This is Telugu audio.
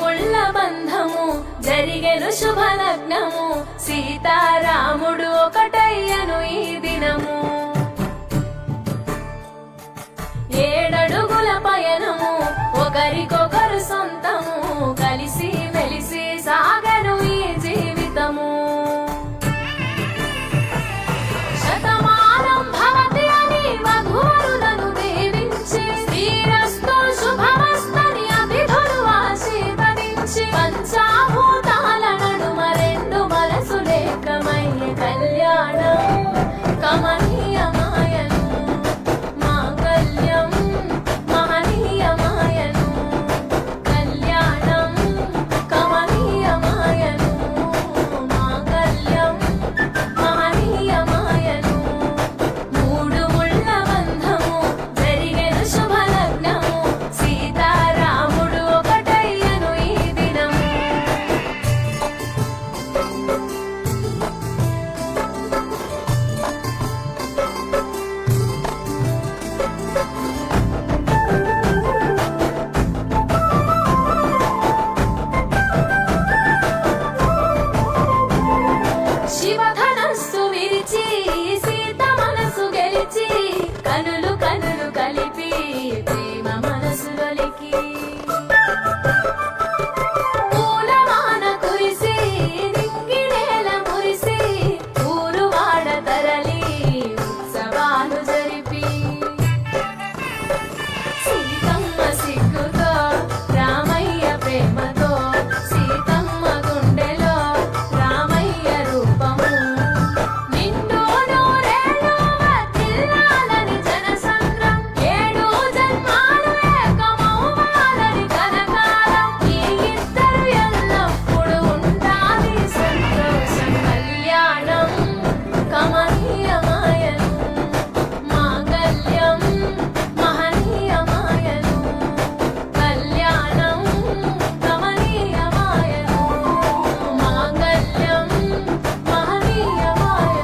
ముళ్ళ బంధము జరిగెను శుభలగ్నము. సీతారాముడు ఒకటయ్యను ఈ దినము.